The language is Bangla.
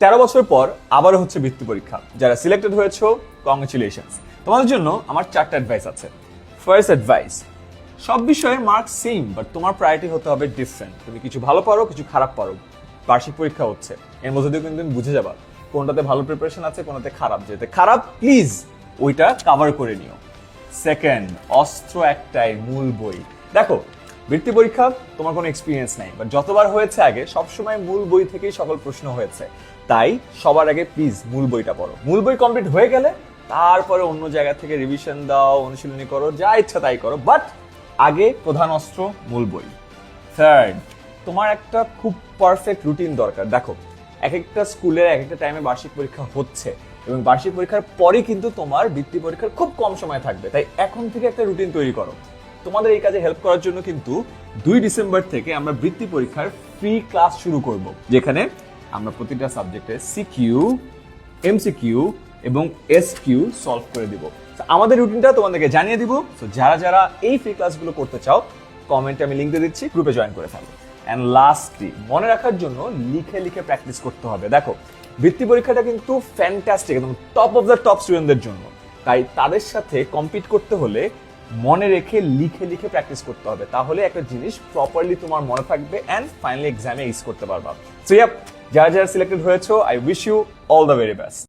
তেরো বছর পর আবারও হচ্ছে বৃত্তি পরীক্ষা। যারা সিলেক্টেড হয়েছো কংগ্রেচুলেশনস তোমাদের জন্য আমার চারটা অ্যাডভাইস আছে। ফার্স্ট অ্যাডভাইস সব বিষয়ে মার্ক সেম বাট তোমার প্রায়োরিটি হতে হবে ডিফারেন্ট তুমি কিছু ভালো পারো, কিছু খারাপ পারো। বার্ষিক পরীক্ষা হচ্ছে। এর মধ্যে দিয়ে কিন্তু তুমি বুঝে যাবা কোনটাতে ভালো প্রিপারেশন আছে, কোনটাতে খারাপ। যেতে খারাপ প্লিজ ওইটা কভার করে নিও। সেকেন্ড অস্ত্র একটাই মূল বই। দেখো বৃত্তি পরীক্ষা, তোমার কোনো এক্সপিরিয়েন্স নাই। বাট যতবার হয়েছে আগে, সবসময় মূল বই থেকেই সকল প্রশ্ন হয়েছে। তাই সবার আগে প্লিজ মূল বইটা পড়ো। মূল বই কমপ্লিট হয়ে গেলে তারপরে অন্য জায়গা থেকে রিভিশন দাও, অনুশীলনী করো, যা ইচ্ছা তাই করো। বাট আগে প্রধান অস্ত্র, মূল বই। থার্ড তোমার একটা খুব পারফেক্ট রুটিন দরকার। দেখো এক একটা স্কুলের এক একটা টাইমে বার্ষিক পরীক্ষা হচ্ছে। এবং বার্ষিক পরীক্ষার পরে কিন্তু তোমার বৃত্তি পরীক্ষার খুব কম সময় থাকবে। তাই এখন থেকে একটা রুটিন তৈরি করো। তোমাদের এই কাজে হেল্প করার জন্য কিন্তু দুই ডিসেম্বর থেকে আমরা বৃত্তি পরীক্ষার ফ্রি ক্লাস শুরু করব, যেখানে আমরা প্রতিটা সাবজেক্টে সিকিউ এমসিকিউ এবং এস কিউ সলভ করে দিব। আমাদের রুটিনটা তোমাদেরকে জানিয়ে দিব। তো যারা যারা এই ফ্রি ক্লাসগুলো করতে চাও কমেন্টে আমি লিঙ্ক দিয়ে দিচ্ছি গ্রুপে জয়েন করে ফেলো। অ্যান্ড লাস্টলি মনে রাখার জন্য লিখে লিখে প্র্যাকটিস করতে হবে। দেখো, বৃত্তি পরীক্ষাটা কিন্তু ফ্যান্টাস্টিক একদম টপ অফ দ্য টপ স্টুডেন্টদের জন্য। তাই তাদের সাথে কম্পিট করতে হলে মনে রেখে লিখে লিখে প্র্যাকটিস করতে হবে। তাহলে একটা জিনিস প্রপারলি তোমার মনে থাকবে অ্যান্ড ফাইনালি এক্সামে ইস করতে পারবা। সো ইয়াপ যারা যারা সিলেক্টেড হয়েছো I wish you all the very best